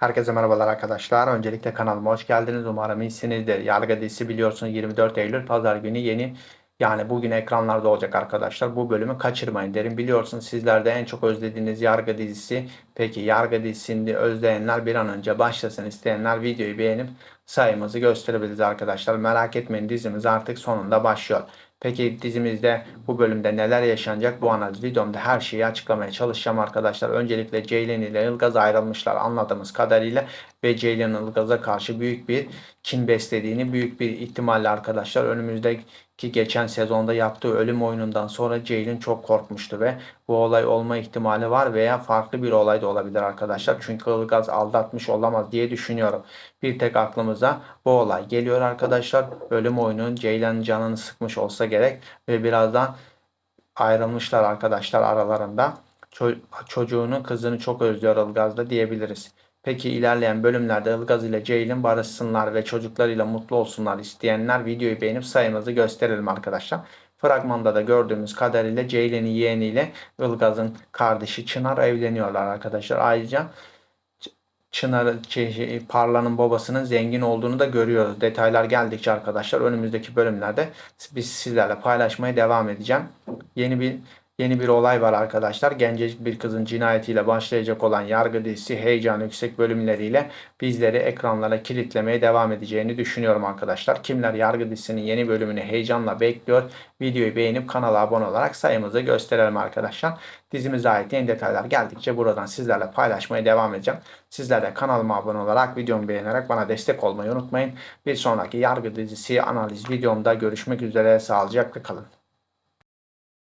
Herkese merhabalar arkadaşlar. Öncelikle kanalıma hoş geldiniz. Umarım iyisinizdir. Yargı dizisi biliyorsunuz 24 Eylül Pazar günü yeni yani bugün ekranlarda olacak arkadaşlar. Bu bölümü kaçırmayın derim. Biliyorsunuz sizler de en çok özlediğiniz Yargı dizisi. Peki Yargı dizisini özleyenler bir an önce başlasın isteyenler videoyu beğenip sayımızı gösterebiliriz arkadaşlar. Merak etmeyin dizimiz artık sonunda başlıyor. Peki dizimizde bu bölümde neler yaşanacak bu analiz videomda her şeyi açıklamaya çalışacağım arkadaşlar. Öncelikle Ceylan ile Ilgaz ayrılmışlar anladığımız kadarıyla ve Ceylan Ilgaz'a karşı büyük bir kin beslediğini büyük bir ihtimalle arkadaşlar önümüzdeki geçen sezonda yaptığı ölüm oyunundan sonra Ceylin çok korkmuştu ve bu olay olma ihtimali var veya farklı bir olay da olabilir arkadaşlar. Çünkü Ilgaz aldatmış olamaz diye düşünüyorum. Bir tek aklımıza bu olay geliyor arkadaşlar. Ölüm oyunun Ceylan'ın canını sıkmış olsa gerek ve birazdan ayrılmışlar arkadaşlar aralarında. Ço- çocuğunu kızını çok özlüyor Ilgaz'da diyebiliriz. Peki ilerleyen bölümlerde Ilgaz ile Ceylin barışsınlar ve çocuklarıyla mutlu olsunlar isteyenler videoyu beğenip sayımızı gösterelim arkadaşlar. Fragmanda da gördüğümüz kadarıyla Ceylin'in yeğeniyle Ilgaz'ın kardeşi Çınar evleniyorlar arkadaşlar. Ayrıca Çınar şey, şey, Parla'nın babasının zengin olduğunu da görüyoruz. Detaylar geldikçe arkadaşlar önümüzdeki bölümlerde biz sizlerle paylaşmaya devam edeceğim. Yeni bir yeni bir olay var arkadaşlar. Gencecik bir kızın cinayetiyle başlayacak olan yargı dizisi heyecan yüksek bölümleriyle bizleri ekranlara kilitlemeye devam edeceğini düşünüyorum arkadaşlar. Kimler yargı dizisinin yeni bölümünü heyecanla bekliyor? Videoyu beğenip kanala abone olarak sayımızı gösterelim arkadaşlar. Dizimize ait yeni detaylar geldikçe buradan sizlerle paylaşmaya devam edeceğim. Sizler de kanalıma abone olarak videomu beğenerek bana destek olmayı unutmayın. Bir sonraki yargı dizisi analiz videomda görüşmek üzere. Sağlıcakla kalın.